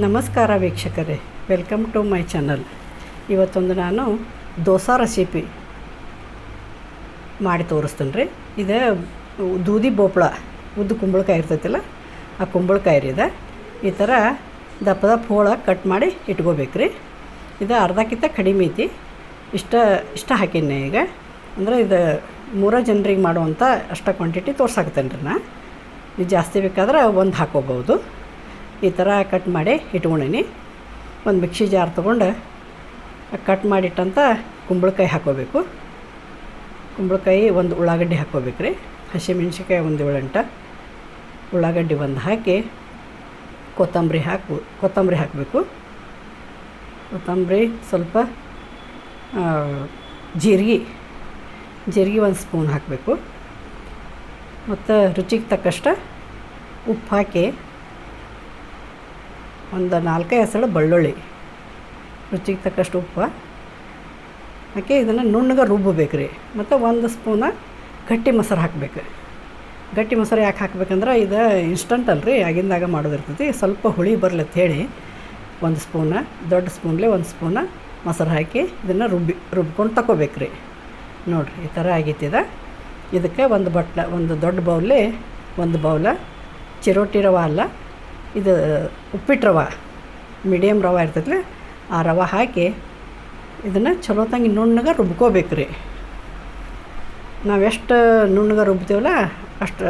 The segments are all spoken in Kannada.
ನಮಸ್ಕಾರ ವೀಕ್ಷಕರೇ ವೆಲ್ಕಮ್ ಟು ಮೈ ಚಾನಲ್ ಇವತ್ತೊಂದು ನಾನು ದೋಸಾ ರೆಸಿಪಿ ಮಾಡಿ ತೋರಿಸ್ತೀನಿ ರೀ. ಇದು ದೂದಿ ಬೋಪ್ಳ, ಉದ್ದು ಕುಂಬಳಕಾಯಿ ಇರ್ತೈತಿಲ್ಲ, ಆ ಕುಂಬಳಕಾಯಿ ರೀ ಇದು. ಈ ಥರ ದಪ್ಪ ದಪ್ಪ ಹೋಳ ಕಟ್ ಮಾಡಿ ಇಟ್ಕೋಬೇಕು ರೀ. ಇದು ಅರ್ಧಕ್ಕಿಂತ ಕಡಿಮೆ ಐತಿ. ಇಷ್ಟ ಇಷ್ಟ ಹಾಕೀನಿ ಈಗ. ಅಂದರೆ ಇದು ಮೂರ ಜನರಿಗೆ ಮಾಡುವಂಥ ಅಷ್ಟ ಕ್ವಾಂಟಿಟಿ ತೋರ್ಸಾಕ್ತೇನೆ ರೀ ನಾ. ಇದು ಜಾಸ್ತಿ ಬೇಕಾದ್ರೆ ಒಂದು ಹಾಕೋಬೋದು ಈ ಥರ ಕಟ್ ಮಾಡಿ ಇಟ್ಕೊಂಡೀನಿ. ಒಂದು ಮಿಕ್ಸಿ ಜಾರ್ ತೊಗೊಂಡು ಕಟ್ ಮಾಡಿಟ್ಟಂಥ ಕುಂಬಳಕಾಯಿ ಹಾಕೋಬೇಕು ಕುಂಬಳಕಾಯಿ ಒಂದು ಉಳ್ಳಾಗಡ್ಡಿ ಹಾಕೋಬೇಕು ರೀ. ಹಸಿಮೆಣ್ಸಿಕಾಯಿ ಒಂದು ಏಳೆಂಟ. ಉಳ್ಳಾಗಡ್ಡಿ ಒಂದು ಹಾಕಿ ಕೊತ್ತಂಬರಿ ಹಾಕು ಕೊತ್ತಂಬರಿ ಹಾಕಬೇಕು. ಕೊತ್ತಂಬರಿ ಸ್ವಲ್ಪ ಜೀರಿಗೆ ಜೀರಿಗೆ ಒಂದು ಸ್ಪೂನ್ ಹಾಕಬೇಕು. ಮತ್ತು ರುಚಿಗೆ ತಕ್ಕಷ್ಟು ಉಪ್ಪು ಹಾಕಿ ಒಂದು ನಾಲ್ಕೈದು ಹೆಸರು ಬೆಳ್ಳುಳ್ಳಿ. ರುಚಿಗೆ ತಕ್ಕಷ್ಟು ಉಪ್ಪು. ಹಾಕಿ ಇದನ್ನು ನುಣ್ಣಗೆ ರುಬ್ಬಬೇಕು ರೀ ಮತ್ತು ಒಂದು ಸ್ಪೂನ ಗಟ್ಟಿ ಮೊಸರು ಹಾಕಬೇಕು. ಗಟ್ಟಿ ಮೊಸರು ಯಾಕೆ ಹಾಕ್ಬೇಕಂದ್ರೆ ಇದು ಇನ್ಸ್ಟಂಟ್ ಅಲ್ರಿ, ಆಗಿಂದಾಗ ಮಾಡೋದಿರ್ತೈತಿ. ಸ್ವಲ್ಪ ಹುಳಿ ಬರ್ಲತ್ತ ಹೇಳಿ ಒಂದು ಸ್ಪೂನ, ದೊಡ್ಡ ಸ್ಪೂನ್ಲೆ ಒಂದು ಸ್ಪೂನ ಮೊಸರು ಹಾಕಿ ಇದನ್ನು ರುಬ್ಬಿ, ರುಬ್ಕೊಂಡು ತಗೋಬೇಕು ರೀ ನೋಡಿರಿ, ಈ ಥರ ಆಗೈತಿದ ಇದು. ಇದಕ್ಕೆ ಒಂದು ಬಟ್ಲ, ಒಂದು ದೊಡ್ಡ ಬೌಲಿ ಒಂದು ಬೌಲ ಚಿರೋಟಿ ಅಲ್ಲ ಇದು ಉಪ್ಪಿಟ್ಟು ರವೆ ಮೀಡಿಯಮ್ ರವೆ ಇರ್ತೈತಿ ಆ ರವೆ ಹಾಕಿ ಇದನ್ನು ಚಲೋ ತಂಗಿ ನುಣ್ಣಗೆ ರುಬ್ಕೋಬೇಕು ರೀ. ನಾವು ಎಷ್ಟು ನುಣ್ಣಗೆ ರುಬ್ತೀವಲ್ಲ, ಅಷ್ಟು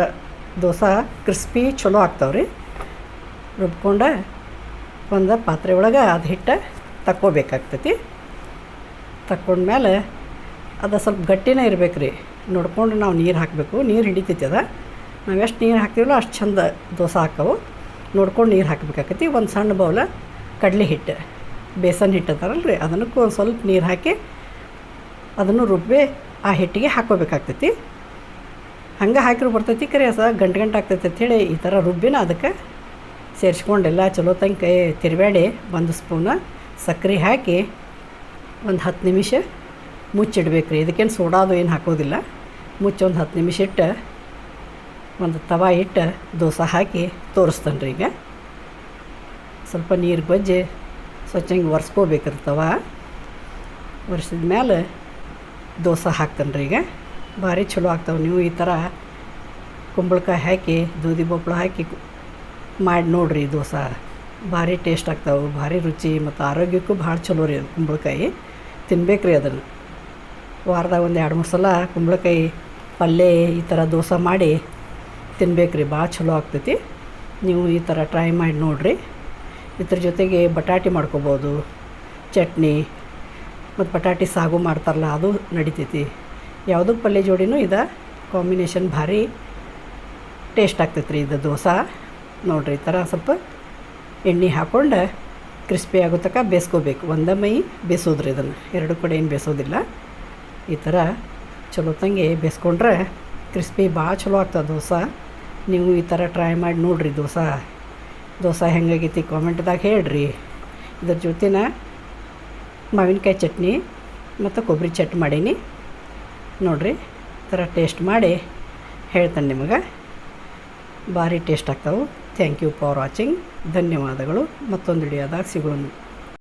ದೋಸೆ ಕ್ರಿಸ್ಪಿ ಚಲೋ ಆಗ್ತಾವೆ ರೀ. ರುಬ್ಕೊಂಡು ಒಂದು ಪಾತ್ರೆ ಒಳಗೆ ಅದು ಹಿಟ್ಟು ತಕ್ಕೋಬೇಕಾಗ್ತೈತಿ. ತಕ್ಕೊಂಡ್ಮೇಲೆ ಅದು ಸ್ವಲ್ಪ ಗಟ್ಟಿನೇ ಇರ್ಬೇಕು ರೀ. ನೋಡ್ಕೊಂಡು ನಾವು ನೀರು ಹಾಕಬೇಕು, ನೀರು ಹಿಡಿತೈತಿ ಅದ. ನಾವು ಎಷ್ಟು ನೀರು ಹಾಕ್ತೀವಲ್ಲ, ಅಷ್ಟು ಚಂದ ದೋಸೆ ಹಾಕವು. ನೋಡ್ಕೊಂಡು ನೀರು ಹಾಕಬೇಕಾಗತ್ತೆ ಒಂದು ಸಣ್ಣ ಬೌಲ ಕಡಲೆ ಹಿಟ್ಟು. ಬೇಸನ್ ಹಿಟ್ಟು ಅಂತಾರಲ್ಲ ರೀ ಅದನ್ನಕ್ಕೂ ಒಂದು ಸ್ವಲ್ಪ ನೀರು ಹಾಕಿ ಅದನ್ನು ರುಬ್ಬಿ ಆ ಹಿಟ್ಟಿಗೆ ಹಾಕ್ಕೋಬೇಕಾಗ್ತೈತಿ. ಹಂಗೆ ಹಾಕಿರು ಬರ್ತೈತಿ ಕರೆ, ಸ ಗಂಟು ಗಂಟು ಆಗ್ತೈತಿ ಅಂಥೇಳಿ ಈ ಥರ ರುಬ್ಬಿನ ಅದಕ್ಕೆ ಸೇರಿಸ್ಕೊಂಡೆಲ್ಲ ಚಲೋ ತನಕ ಕೈ ತಿರುವಾಡಿ ಒಂದು ಸ್ಪೂನ ಸಕ್ಕರೆ ಹಾಕಿ ಒಂದು ಹತ್ತು ನಿಮಿಷ ಮುಚ್ಚಿಡ್ಬೇಕು ರೀ ಇದಕ್ಕೇನು ಸೋಡಾದು ಏನು ಹಾಕೋದಿಲ್ಲ. ಮುಚ್ಚೊಂದು ಹತ್ತು ನಿಮಿಷ ಇಟ್ಟು ಒಂದು ತವ ಇಟ್ಟು ದೋಸೆ ಹಾಕಿ ತೋರಿಸ್ತಾನೆ ರೀ ಈಗ. ಸ್ವಲ್ಪ ನೀರು ಬಜ್ಜಿ ಸ್ವಚ್ಛಂಗೆ ಒರೆಸ್ಕೋಬೇಕ್ರಿ ತವ. ಒರೆಸಿದ ಮೇಲೆ ದೋಸೆ ಹಾಕ್ತಾನೆ ರೀ ಈಗ. ಭಾರಿ ಚಲೋ ಆಗ್ತಾವೆ ನೀವು ಈ ಥರ ಕುಂಬಳಕಾಯಿ ಹಾಕಿ, ದೂದಿ ಬೊಪ್ಪಳ ಹಾಕಿ ಮಾಡಿ ನೋಡ್ರಿ ದೋಸೆ. ಭಾರಿ ಟೇಸ್ಟ್ ಆಗ್ತಾವೆ, ಭಾರಿ ರುಚಿ ಮತ್ತು ಆರೋಗ್ಯಕ್ಕೂ ಭಾಳ ಚಲೋ ರೀ ಅದು ಕುಂಬಳಕಾಯಿ. ತಿನ್ಬೇಕು ರೀ ಅದನ್ನು. ವಾರದಾಗ ಒಂದು ಎರಡು ಮೂರು ಸಲ ಕುಂಬಳಕಾಯಿ ಪಲ್ಯ ಈ ಥರ ದೋಸೆ ಮಾಡಿ ತಿನ್ಬೇಕು ರೀ ಭಾಳ ಚಲೋ ಆಗ್ತೈತಿ. ನೀವು ಈ ಥರ ಟ್ರೈ ಮಾಡಿ ನೋಡಿರಿ. ಇದ್ರ ಜೊತೆಗೆ ಬಟಾಟಿ ಮಾಡ್ಕೊಬೋದು, ಚಟ್ನಿ, ಮತ್ತು ಬಟಾಟಿ ಸಾಗು ಮಾಡ್ತಾರಲ್ಲ, ಅದು ನಡಿತೈತಿ. ಯಾವುದೂ ಪಲ್ಯ ಜೋಡಿನೂ ಇದು ಕಾಂಬಿನೇಷನ್ ಭಾರಿ ಟೇಸ್ಟ್ ಆಗ್ತೈತೆ ರೀ ಇದು ದೋಸೆ. ನೋಡಿರಿ, ಈ ಥರ ಸ್ವಲ್ಪ ಎಣ್ಣೆ ಹಾಕ್ಕೊಂಡು ಕ್ರಿಸ್ಪಿ ಆಗೋ ತನಕ ಬೇಯಿಸ್ಕೋಬೇಕು ಒಂದೇ ಮೈ ಬೇಯಿಸೋದ್ರಿ ಇದನ್ನು. ಎರಡು ಕಡೆ ಏನು ಬೇಯಿಸೋದಿಲ್ಲ ಈ ಥರ ಚಲೋ ತಂಗಿ ಬೇಯಿಸ್ಕೊಂಡ್ರೆ ಕ್ರಿಸ್ಪಿ ಭಾಳ ಚಲೋ ಆಗ್ತದೆ ದೋಸೆ. ನೀವು ಈ ಥರ ಟ್ರೈ ಮಾಡಿ ನೋಡಿರಿ ದೋಸೆ. ದೋಸೆ ಹೆಂಗಾಗೈತಿ ಕಾಮೆಂಟ್ದಾಗ ಹೇಳ್ರಿ. ಇದ್ರ ಜೊತೆನ ಮಾವಿನಕಾಯಿ ಚಟ್ನಿ ಮತ್ತು ಕೊಬ್ಬರಿ ಚಟ್ನಿ ಮಾಡೀನಿ. ನೋಡಿರಿ ಥರ ಟೇಸ್ಟ್ ಮಾಡಿ ಹೇಳ್ತೇನೆ ನಿಮಗೆ. ಭಾರಿ ಟೇಸ್ಟ್ ಆಗ್ತಾವೆ. ಥ್ಯಾಂಕ್ ಯು ಫಾರ್ ವಾಚಿಂಗ್ ಧನ್ಯವಾದಗಳು. ಮತ್ತೊಂದು ವಿಡಿಯೋದಾಗ ಸಿಗೋಣ.